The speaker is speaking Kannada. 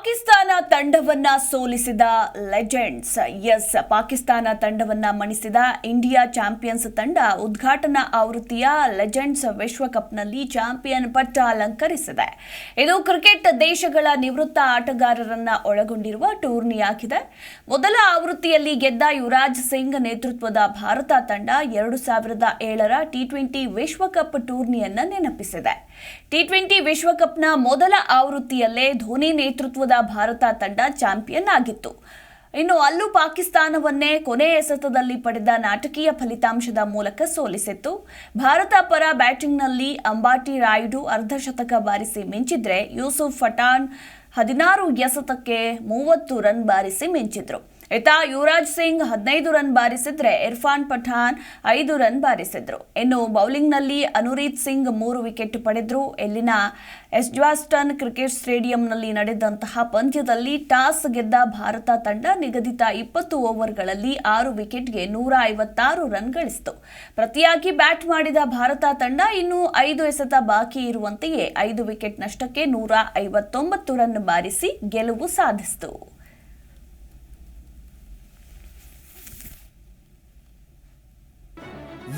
ಪಾಕಿಸ್ತಾನ ತಂಡವನ್ನ ಸೋಲಿಸಿದ ಲೆಜೆಂಡ್ಸ್. ಎಸ್, ಪಾಕಿಸ್ತಾನ ತಂಡವನ್ನ ಮಣಿಸಿದ ಇಂಡಿಯಾ ಚಾಂಪಿಯನ್ಸ್ ತಂಡ ಉದ್ಘಾಟನಾ ಆವೃತ್ತಿಯ ಲೆಜೆಂಡ್ಸ್ ವಿಶ್ವಕಪ್ನಲ್ಲಿ ಚಾಂಪಿಯನ್ ಪಟ್ಟ ಅಲಂಕರಿಸಿದೆ. ಇದು ಕ್ರಿಕೆಟ್ ದೇಶಗಳ ನಿವೃತ್ತ ಆಟಗಾರರನ್ನ ಒಳಗೊಂಡಿರುವ ಟೂರ್ನಿಯಾಗಿದೆ. ಮೊದಲ ಆವೃತ್ತಿಯಲ್ಲಿ ಗೆದ್ದ ಯುವರಾಜ್ ಸಿಂಗ್ ನೇತೃತ್ವದ ಭಾರತ ತಂಡ ಎರಡು ಸಾವಿರದ ಏಳರ ಟಿ ಟ್ವೆಂಟಿ ವಿಶ್ವಕಪ್ ಟೂರ್ನಿಯನ್ನ ನೆನಪಿಸಿದೆ. ಟಿ ಟ್ವೆಂಟಿ ವಿಶ್ವಕಪ್ನ ಮೊದಲ ಆವೃತ್ತಿಯಲ್ಲೇ ಧೋನಿ ನೇತೃತ್ವದ ಭಾರತ ತಂಡ ಚಾಂಪಿಯನ್ ಆಗಿತ್ತು. ಇನ್ನು ಅಲ್ಲೂ ಪಾಕಿಸ್ತಾನವನ್ನೇ ಕೊನೆ ಎಸೆತದಲ್ಲಿ ಪಡೆದ ನಾಟಕೀಯ ಫಲಿತಾಂಶದ ಮೂಲಕ ಸೋಲಿಸಿತ್ತು. ಭಾರತ ಪರ ಬ್ಯಾಟಿಂಗ್ನಲ್ಲಿ ಅಂಬಾಟಿ ರಾಯುಡು ಅರ್ಧಶತಕ ಬಾರಿಸಿ ಮಿಂಚಿದ್ರೆ ಯೂಸುಫ್ ಫಟಾನ್ ಹದಿನಾರು ಎಸೆತಕ್ಕೆ ಮೂವತ್ತು ರನ್ ಬಾರಿಸಿ ಮಿಂಚಿದ್ರು. ಇತ್ತ ಯುವರಾಜ್ ಸಿಂಗ್ ಹದಿನೈದು ರನ್ ಬಾರಿಸಿದ್ರೆ ಇರ್ಫಾನ್ ಪಠಾನ್ ಐದು ರನ್ ಬಾರಿಸಿದ್ರು. ಇನ್ನು ಬೌಲಿಂಗ್ನಲ್ಲಿ ಅನುರೀತ್ ಸಿಂಗ್ ಮೂರು ವಿಕೆಟ್ ಪಡೆದ್ರು. ಇಲ್ಲಿನ ಎಸ್ಜ್ವಾಸ್ಟನ್ ಕ್ರಿಕೆಟ್ ಸ್ಟೇಡಿಯಂನಲ್ಲಿ ನಡೆದಂತಹ ಪಂದ್ಯದಲ್ಲಿ ಟಾಸ್ ಗೆದ್ದ ಭಾರತ ತಂಡ ನಿಗದಿತ ಇಪ್ಪತ್ತು ಓವರ್ಗಳಲ್ಲಿ ಆರು ವಿಕೆಟ್ಗೆ ನೂರ ಐವತ್ತಾರು ರನ್ ಗಳಿಸಿತು. ಪ್ರತಿಯಾಗಿ ಬ್ಯಾಟ್ ಮಾಡಿದ ಭಾರತ ತಂಡ ಇನ್ನೂ ಐದು ಎಸೆತ ಬಾಕಿ ಇರುವಂತೆಯೇ ಐದು ವಿಕೆಟ್ ನಷ್ಟಕ್ಕೆ ನೂರ ಐವತ್ತೊಂಬತ್ತು ರನ್ ಬಾರಿಸಿ ಗೆಲುವು ಸಾಧಿಸಿತು.